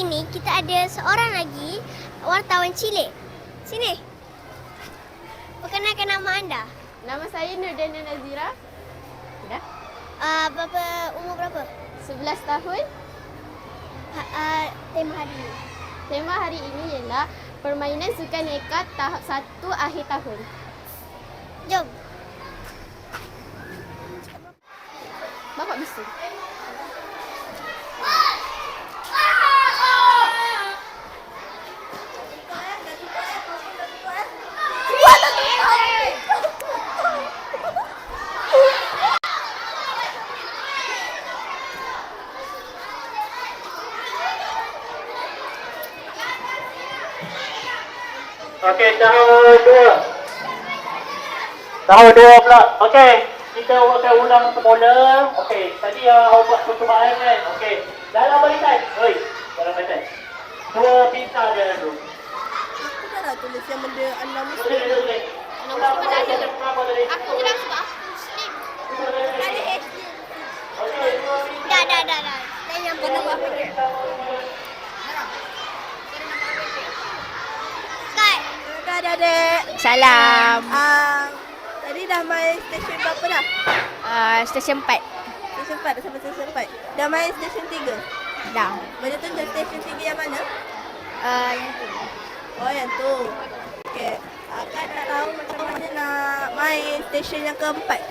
ini kita ada seorang lagi wartawan cilik. Sini. Perkenalkan nama anda. Nama saya Nurdana Nazira. Dah? Uh, berapa umur berapa? 11 tahun. Ha, uh, tema hari ini. Tema hari ini ialah permainan sukan neka tahap 1 akhir tahun. Jom. Bapak bisu. Okey, tahun dua. Tahun dua pula. Okey, kita akan ulang semula. Okey, tadi yang awak buat percubaan kan? Okey, dalam barisan. Oi, dalam barisan. Dua bintang dia dulu. Aku dah tulis yang benda Tulis, muslim. tulis, tulis. Ulang barisan kenapa tadi? Aku bilang sebab aku Muslim. Ada. Dah, dah, dah, dah. Saya yang pernah buat apa dia. Dek. Salam. Ah, tadi dah main stesen berapa dah? Uh, stesen 4. Stesen 4 dah sampai stesen 4. Dah main stesen 3. Dah. Mana tu dah stesen 3 yang mana? Uh, yang tu. Oh yang tu. Okey. Akak nak tahu macam mana nak main stesen yang keempat.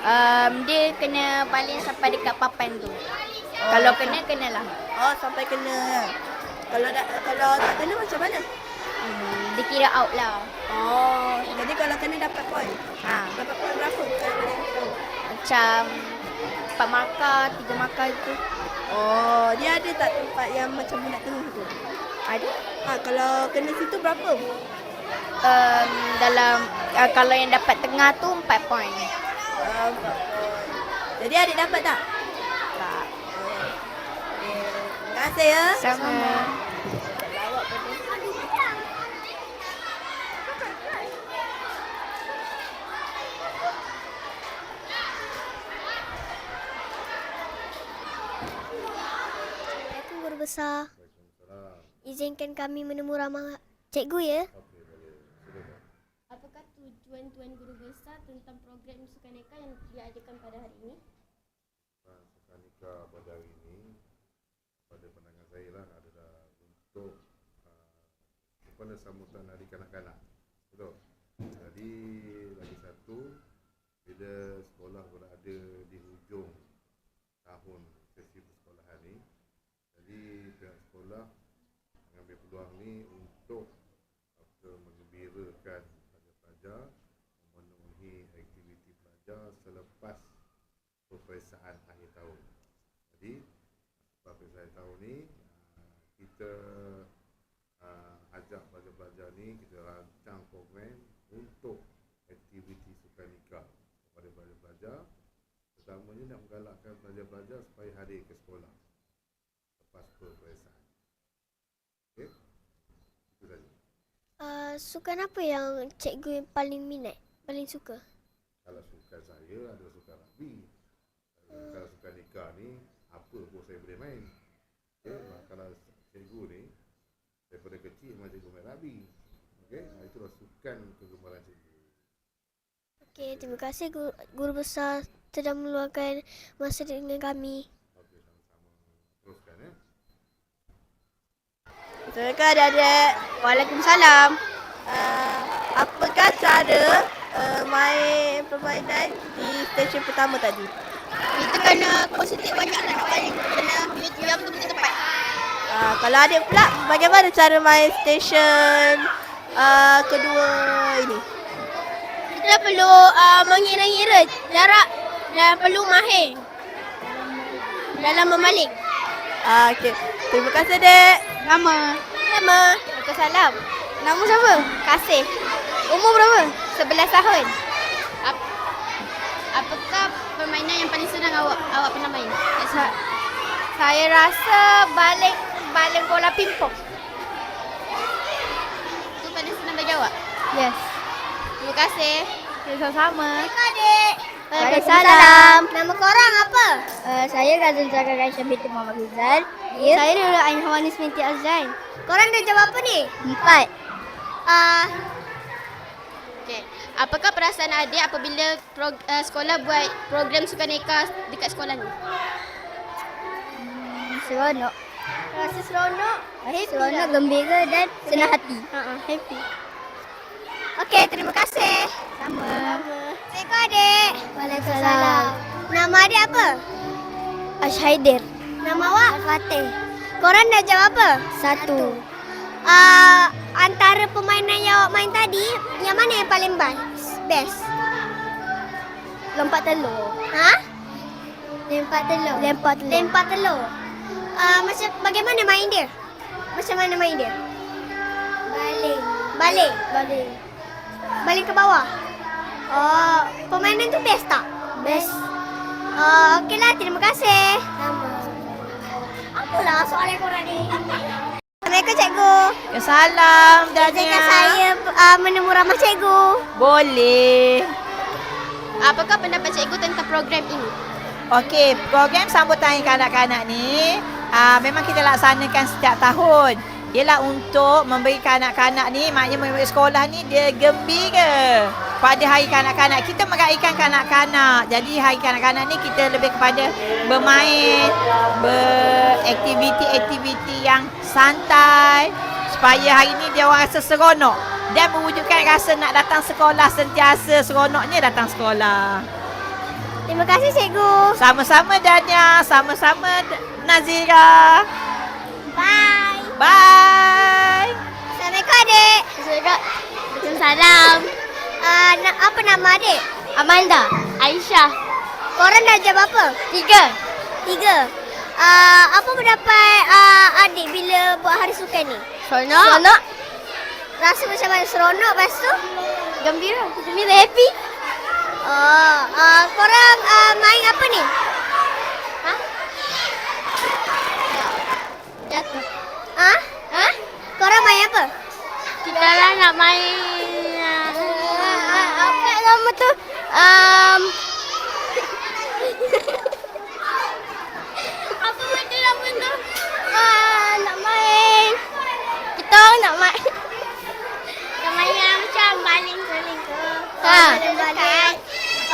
Um, dia kena baling sampai dekat papan tu. Kalau kena, kenalah. Oh sampai kena. Kalau tak kalau tak kena macam mana? Hmm, dia kira out lah. Oh, jadi kalau kena dapat poin. Ha. Dapat poin berapa? Macam 4 markah, 3 markah itu. Oh, dia ada tak tempat yang macam bulat tengah tu? Ada. Ha, kalau kena situ berapa? Um, dalam uh, kalau yang dapat tengah tu 4 poin. Um, jadi adik dapat tak? Tak. Okay. Terima kasih ya. Sama. Assalamualaikum Besar. Izinkan kami menemu ramah cikgu ya. Apakah tujuan Tuan Guru Besar tentang program Sukaneka yang diadakan pada hari ini? Sukanika pada hari ini pada pandangan saya lah adalah untuk uh, kepada sambutan hari kanak-kanak. Betul. Jadi lagi satu bila sekolah berada di hujung tahun sesi jadi pihak sekolah mengambil peluang ni untuk apa mengembirakan pelajar-pelajar memenuhi aktiviti pelajar selepas peperiksaan akhir tahun. Jadi peperiksaan tahun ni ah, kita uh, ajak pelajar-pelajar ni kita rancang program untuk aktiviti sukanika kepada pelajar-pelajar pertamanya nak menggalakkan pelajar-pelajar supaya hadir ke sekolah lepas peperiksaan. Okey? Itu saja. Uh, sukan apa yang cikgu yang paling minat? Paling suka? Kalau sukan saya adalah sukan rugby. Uh, kalau sukan nikah ni apa pun saya boleh main. Okay? Kalau cikgu ni daripada kecil memang cikgu main rugby. Okey, nah, itulah sukan kegemaran cikgu. Okey, terima kasih guru, guru besar telah meluangkan masa dengan kami. Okey, sama-sama. Teruskan ya. Assalamualaikum adik-adik. Waalaikumsalam. Uh, apakah cara uh, main permainan di stesen pertama tadi? Kita kena konsentrate banyak lah nak baling. Kena yang betul-betul tepat. Uh, kalau adik pula, bagaimana cara main stesen uh, kedua ini? Kita perlu uh, mengira-ngira jarak dan perlu mahir dalam membaling. Uh, okay. Terima kasih, Dek. Nama. Sama. Waalaikumsalam. Nama siapa? Kasih. Umur berapa? 11 tahun. Ap apakah permainan yang paling senang awak awak pernah main? Sa saya rasa baling baling bola pingpong. Itu paling senang bagi awak? Yes. Terima kasih. Sama-sama. Adik. Waalaikumsalam. Nama korang apa? Uh, saya Gazul Zaka Raisha binti Muhammad Rizal. Ya. Saya Nurul Ain Hawanis binti Azzain. Korang dah jawab apa ni? Empat. Ah, Okay. Apakah perasaan adik apabila prog- uh, sekolah buat program sukaneka dekat sekolah ni? Seronok. rasa seronok. Happy Seronok, gembira dan senang hati. Uh-uh, happy. Okey, terima kasih. Sama. Assalamualaikum adik. Waalaikumsalam. Nama adik apa? Ashaidir. Nama awak? Fatih. Korang dah jawab apa? Satu. Ah, antara permainan yang awak main tadi, yang mana yang paling best? Best. Lompat telur. Ha? Lempar telur. Lempar telur. Lempar telur. Ah, macam bagaimana main dia? Macam mana main dia? Baling. Balik. Baling. Balik ke bawah. Oh, permainan tu best tak? Best. Oh, okeylah. Terima kasih. Sama. Apalah soalan korang ni? Assalamualaikum cikgu. Salam Izinkan saya uh, menemu ramah cikgu. Boleh. Apakah pendapat cikgu tentang program ini? Okey, program sambutan kanak-kanak ni uh, memang kita laksanakan setiap tahun. Ialah untuk memberi kanak-kanak ni, maknanya memberi sekolah ni dia gembira pada hari kanak-kanak. Kita meraihkan kanak-kanak. Jadi hari kanak-kanak ni kita lebih kepada bermain, beraktiviti-aktiviti yang santai supaya hari ni dia orang rasa seronok dan mewujudkan rasa nak datang sekolah sentiasa seronoknya datang sekolah. Terima kasih cikgu. Sama-sama Dania, sama-sama Nazira. Bye. Bye. Assalamualaikum adik. Salam. Uh, na- apa nama adik? Amanda. Aisyah. Korang dah jawab apa? Tiga. Tiga. Uh, apa pendapat uh, adik bila buat hari sukan ni? Seronok. Seronok. Rasa macam mana seronok lepas tu? Gembira. Gembira happy. Oh, uh, korang uh, main apa ni? Ha? Jatuh. Ha? Ha? Korang main apa? Kita lah nak main. Uh, apa nama tu? Um, apa benda nama tu? Uh, nak main. Kita orang nak main. Nak main yang macam baling-baling ke? Ha. Balik.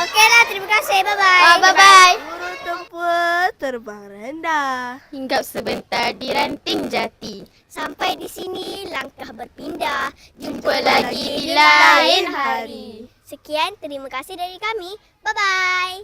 Okeylah, terima kasih. Bye-bye. Ah, bye-bye. Guru tempur terbang rendah. Hinggap sebentar di ranting jati. Sampai di sini langkah berpindah. Jumpa lagi di lain hari. Sekian, terima kasih dari kami. Bye-bye.